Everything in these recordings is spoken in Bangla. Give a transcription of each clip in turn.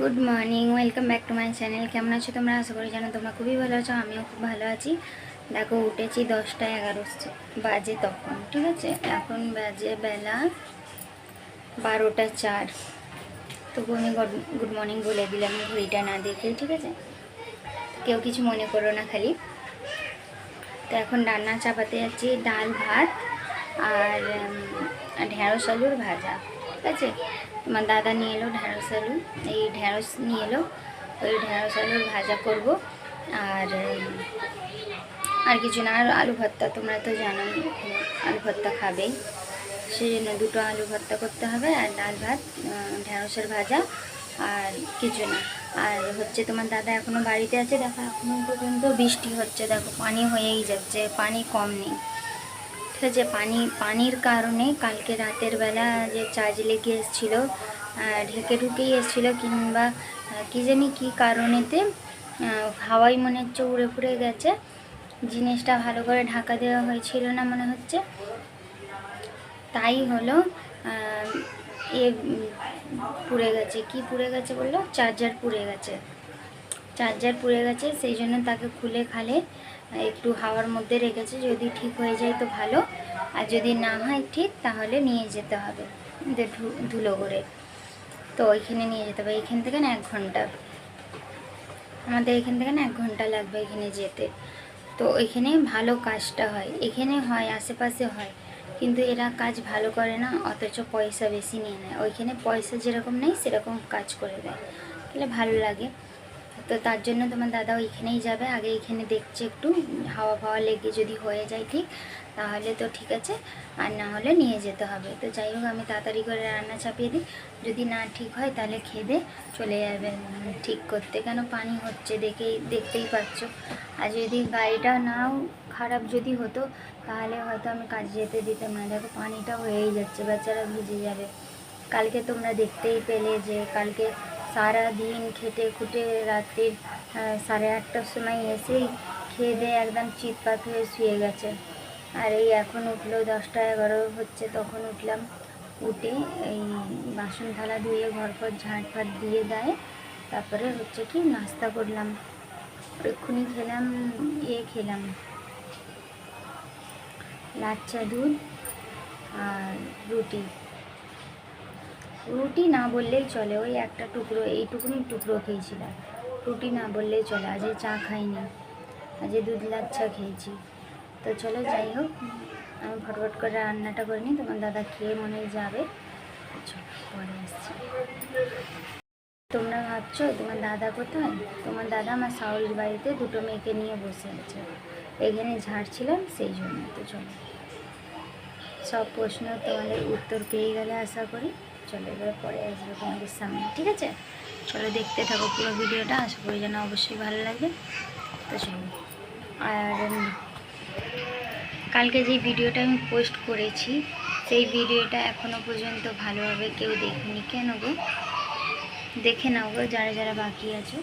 Good morning welcome back to my channel কেমন আছো তোমরা? আশা করি জানো তোমরা খুবই ভালো আছো, আমিও খুব ভালো আছি। দেখো, উঠেছি দশটা এগারো বাজে তখন, ঠিক আছে? এখন বাজে বেলা বারোটা চার। তবু আমি গুড মর্নিং বলে দিলাম, ঘড়িটা না দেখে, ঠিক আছে? কেউ কিছু মনে করো না খালি। তো এখন রান্না চাপাতে যাচ্ছি, ডাল ভাত আর ঢেঁড়স আলুর ভাজা, ঠিক আছে? তোমার দাদা নিয়ে এলো ঢ্যাঁড়স আলু। এই ঢ্যাঁড়স নিয়ে এলো। ওই ঢ্যাঁড়স আলুর ভাজা করব। আর আর কিছু না, আর আলু ভর্তা তোমরা তো জানো আলু ভর্তা খাবেই। সেই জন্য দুটো আলু ভর্তা করতে হবে, আর ডাল ভাত ঢ্যাঁড়সের ভাজা, আর কিছু না। আর হচ্ছে তোমার দাদা এখনও বাড়িতে আছে? দেখো এখনও পর্যন্ত বৃষ্টি হচ্ছে। দেখো পানি হয়েই যাচ্ছে, পানি কম নেই। আছে পানি, পানির কারণে কালকে রাতের বেলা যে চার্জ লেগে এসেছিল ঢেকে ঢুকেই এসেছিল কিংবা কী জানি কী কারণেতে হাওয়াই মনে হচ্ছে উড়ে ফুড়ে গেছে। জিনিসটা ভালো করে ঢাকা দেওয়া হয়েছিল না মনে হচ্ছে। তাই হলো এ, পুড়ে গেছে। কি পুড়ে গেছে বলল? চার্জার পুড়ে গেছে। চার্জার পুড়ে গেছে, সেই জন্য তাকে খুলে খালে একটু হাওয়ার মধ্যে রেখেছে, যদি ঠিক হয়ে যায় তো ভালো। আর যদি না হয় ঠিক, তাহলে নিয়ে যেতে হবে। ধুলো করে। তো ওইখানে নিয়ে যেতে হবে। এইখান থেকে না এক ঘণ্টা। আমাদের এখান থেকে না এক ঘণ্টা লাগবে এখানে যেতে। তো ওইখানে ভালো কাজটা হয়। এখানে হয়, আশেপাশে হয়। কিন্তু এরা কাজ ভালো করে না, অথচ পয়সা বেশি নিয়ে নেয়। ওইখানে পয়সা যেরকম নেই সেরকম কাজ করে দেয়। তাহলে ভালো লাগে। তো তার জন্য তোমার দাদা ওইখানেই যাবে, আগে এখানে দেখছে একটু, হাওয়া ফাওয়া লেগে যদি হয়ে যায় ঠিক, তাহলে তো ঠিক আছে, আর না হলে নিয়ে যেতে হবে। তো যাই হোক, আমি তাড়াতাড়ি করে রান্না চাপিয়ে দিই, যদি না ঠিক হয় তাহলে খেদে চলে যাবে। ঠিক করতে কেন পানি হচ্ছে দেখেই, দেখতেই পাচ্ছ। আর যদি গাড়িটা নাও খারাপ যদি হতো, তাহলে হয়তো আমি কাজে যেতে দিতাম না। দেখো, পানিটা হয়েই যাচ্ছে বাচ্চারা ভিজে যাবে। কালকে তোমরা দেখতেই পেলে যে, কালকে সারা দিন খেটে খুটে রাত্রির সাড়ে আটটার সময় এসেই খেয়ে দিয়ে একদম চিৎপাত হয়ে শুয়ে গেছে। আর এই এখন উঠল দশটা এগারো হচ্ছে, তখন উঠলাম। উঠে এই বাসন থালা ধুয়ে ঘর পর ঝাঁট ফাট দিয়ে দেয়। তারপরে হচ্ছে কি নাস্তা করলাম। এক্ষুনি খেলাম ইয়ে খেলাম। লাচ্চা দুধ আর রুটি। রুটি না বললেই চলে। ওই একটা টুকরো এইটুকুনি টুকরো খেয়েছিলাম। রুটি না বললেই চলে। আজকে চা খাইনি। আজকে দুধ লাচ্ছা খেয়েছি। তো চলো যাই হোক। আমি ফটফট করে রান্নাটা করে নিই। তোমার দাদা খেয়ে মনে যাবে। পরে আসছি। তোমরা ভাবছ, তোমার দাদা কোথায়? তোমার দাদা আমার শাওরির বাড়িতে দুটো মেয়েকে নিয়ে বসে আছে। এখানে ঝাড়ছিলাম সেই জন্য। তো চলো। সব প্রশ্ন তোমাদের উত্তর পেয়ে গেলে আশা করি। চলো এবার পরে আসবে তোমাদের সামনে, ঠিক আছে? চলো দেখতে থাকো পুরো ভিডিওটা, আশা করি যেন অবশ্যই ভালো লাগবে। তো চলো, আর কালকে যে ভিডিওটা আমি পোস্ট করেছি, সেই ভিডিওটা এখনও পর্যন্ত ভালোভাবে কেউ দেখেনি। কেন গো? দেখে নাও গো, যারা যারা বাকি আছো।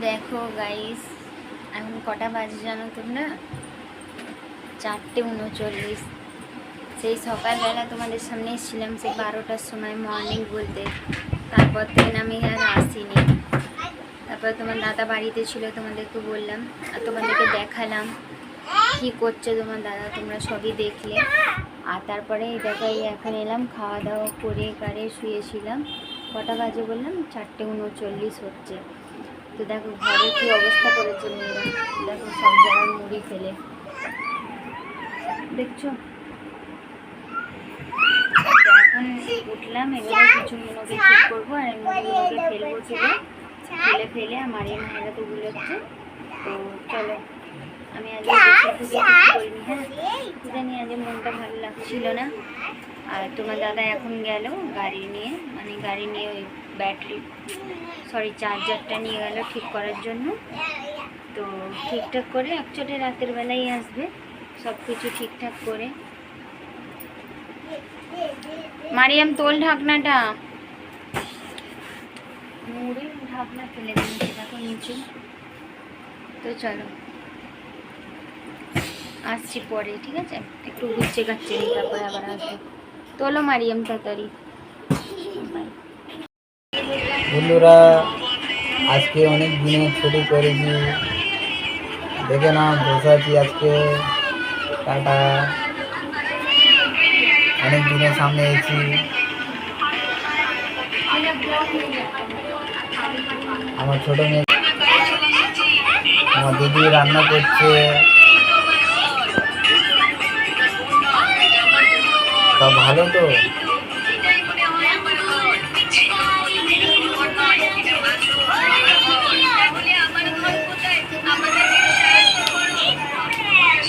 দেখো গাইস এখন কটা বাজে জানো তোমরা? চারটে উনচল্লিশ। সেই সকালবেলা তোমাদের সামনে এসেছিলাম, সেই বারোটার সময় মর্নিং বলতে। তারপর থেকে আমি আর আসিনি। তারপর তোমার দাদা বাড়িতে ছিল, তোমাদেরকে বললাম, আর তোমাদেরকে দেখালাম কি করছে তোমার দাদা, তোমরা সবই দেখলে। আর তারপরে দেখো এখন এলাম, খাওয়া দাওয়া করে কারে শুয়েছিলাম। কটা বাজে বললাম? চারটে উনচল্লিশ হচ্ছে। তো দেখো ঘরে কি অবস্থা করেছে মেয়েরা? দেখো সব জায়গায় মুড়ি ফেলে। দেখছ? এখন উঠলাম এবারে কিছু মুড়োকে ঠিক করব আর এই মুড়িগুলোকে ফেলব তুলে ফেলে ফেলে আমার এই মায়েরা তো গুলোচ্ছে তো চলো আমি আজকে করিনি হ্যাঁ? জানি আজ মনটা ভালো লাগছিল না। আর তোমার দাদা এখন গেল গাড়ি নিয়ে মানে গাড়ি নিয়ে ওই ব্যাটারি। সরি চার্জারটা নিয়ে গেল ঠিক করার জন্য। তো ঠিকঠাক করে অ্যাকচুয়ালি রাতের বেলাই আসবে। সব কিছু ঠিকঠাক করে। মারিয়াম, তোল ঢাকনাটা। মুড়ির ঢাকনা ফেলে দিয়েছি দেখো নিচে। তো চলো। আসছি পরে, ঠিক আছে? একটু গুচ্ছে গাচ্ছে তারপরে আবার আসব। তোলো মারিয়াম, তাড়াতাড়ি. বন্ধুরা, আজকে অনেক দিনে ছুটি করেছি। দেখে না বসে আছি আজকে। টাটা। অনেক দিনের সামনে এসেছি। আমার ছোট মেয়ে, আমার দিদি রান্না করছে। সব ভালো তো?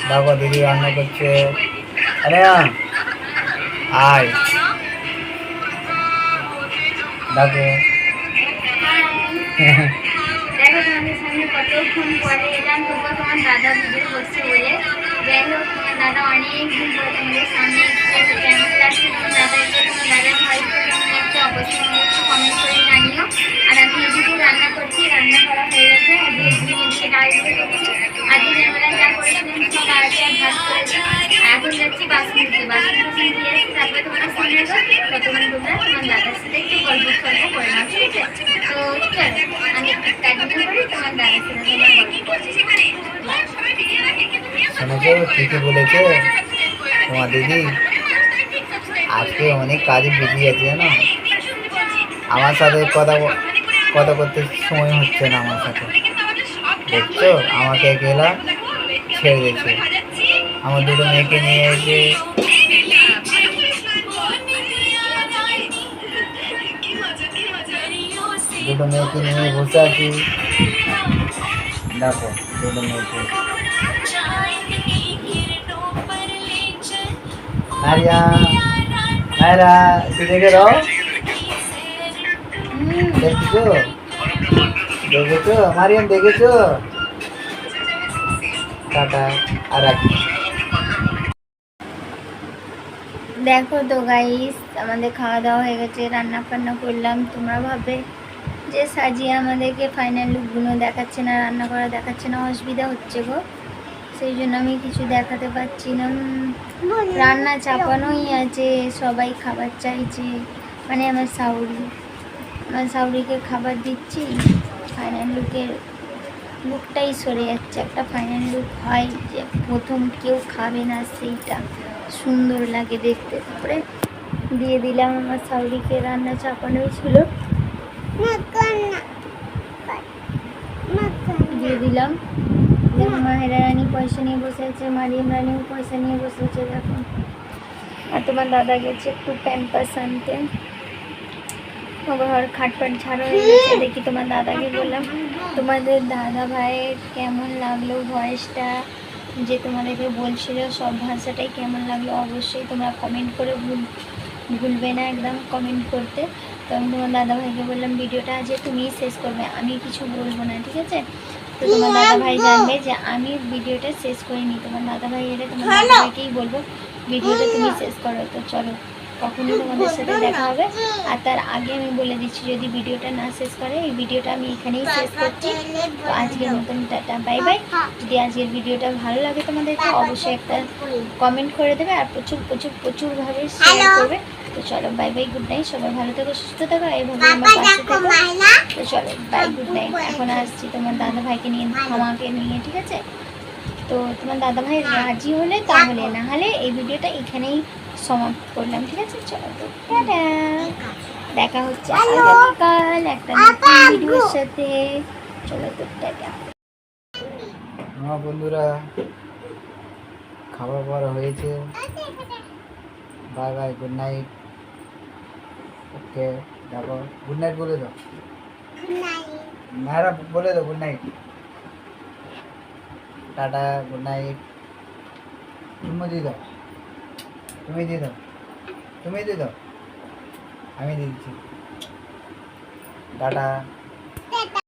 দেখো দিদি রান্না করছে। আরে আয়। দেখো। দাদা ভিডিও করছে বলে। যাই হোক, তোমার দাদা অনেক পরে তোমাদের ঠিকই তোমার দিদি, আজকে অনেক কাজে বিজি আছে, জানো? আমার সাথে কথা কথা করতে সময় হচ্ছে না আমার সাথে। দেখছ? আমাকে একলা ছেড়ে দিয়েছে। আমার দুটো মেয়েকে নিয়ে এসে দুটো মেয়েকে নিয়ে বসে আছি। দেখো, দুটো মেয়েকে। দেখছ? দেখেছ? মারিয়াম, দেখেছ? আর দেখো তো গাইস আমাদের খাওয়া দাওয়া হয়ে গেছে রান্না বান্না করলাম, তোমরা ভাবে যে সাজিয়ে আমাদেরকে ফাইনাল লুকগুলো দেখাচ্ছে না, রান্না করা দেখাচ্ছে না, অসুবিধা হচ্ছে গো। সেই জন্য আমি কিছু দেখাতে পারছি না। রান্না চাপানোই আছে, সবাই খাবার চাইছে। মানে আমার সাউরি। আমার সাউরিকে খাবার দিচ্ছি ফাইনাল লুকের লুকটাই সরে যাচ্ছে। একটা ফাইনাল লুক হয় যে প্রথম কেউ খাবে না, সেইটা সুন্দর লাগে দেখতে। তারপরে দিয়ে দিলাম আমার সাউরিকে, রান্না চাপানোই ছিল। দিয়ে দিলাম। মাহেরা রানী পয়সা নিয়ে বসে আছে, মারিয়াম রানীও পয়সা নিয়ে বসে আছে, দেখো। আর তোমার দাদা গেছে একটু প্যাম্পাস আনতে। ঘর খাটপাট ছাড়া হয়ে গেছে, দেখি তোমার দাদাকে বললাম। তোমাদের দাদা ভাইয়ের কেমন লাগল ভয়েসটা? যে তোমাদেরকে বলছিল, সব ভাষাটাই কেমন লাগল, অবশ্যই তোমরা কমেন্ট করে ভুল ভুলবে না, একদম কমেন্ট করতে। তো আমি তোমার দাদাভাইকে বললাম ভিডিওটা আজকে তুমিই শেষ করবে আমি কিছু বলব না ঠিক আছে? তো তোমার দাদাভাই জানবে যে আমি ভিডিওটা শেষ করিনি। তোমার দাদা ভাই এটা তোমার দাদা ভাইকেই বলব ভিডিওটা তুমি শেষ করো। তো চলো কখনই তোমাদের সাথে দেখা হবে। আর তার আগে আমি বলে দিচ্ছি যদি ভিডিওটা না শেষ করে এই ভিডিওটা আমি এখানেই শেষ করছি। তো আজকের মতন টাটা বাই বাই। যদি আজকের ভিডিওটা ভালো লাগে তোমাদেরকে অবশ্যই একটা কমেন্ট করে দেবে আর প্রচুর প্রচুর প্রচুরভাবে শেয়ার করবে। তো চলো বাই বাই গুড নাইট সবাই ভালো থেকো সুস্থ থাকো এইভাবে আমার পাশে থেকো। তো চলো বাই গুড নাইট এখন আসছি তোমার দাদা ভাইকে নিয়ে আমাকে নিয়ে ঠিক আছে? তো তোমার দাদা ভাই রাজি হলে তাহলে না হলে এই ভিডিওটা এখানেই সমাপ্ত করলাম ঠিক আছে? চলো তো টাটা। দেখা হচ্ছে আগামীকাল একটা নতুন ভিডিওর সাথে। চলো তো টাটা। আমার বন্ধুরা খাবার পর হয়েছে bye bye good night okay দেখো গুড নাইট বলে দাও। মায়েরা বলে দাও good night tata good night তুমি দিয়ে দাও। তুমি দিয়ে দাও। তুমি দিয়ে দাও। আমি দিচ্ছি। টাটা।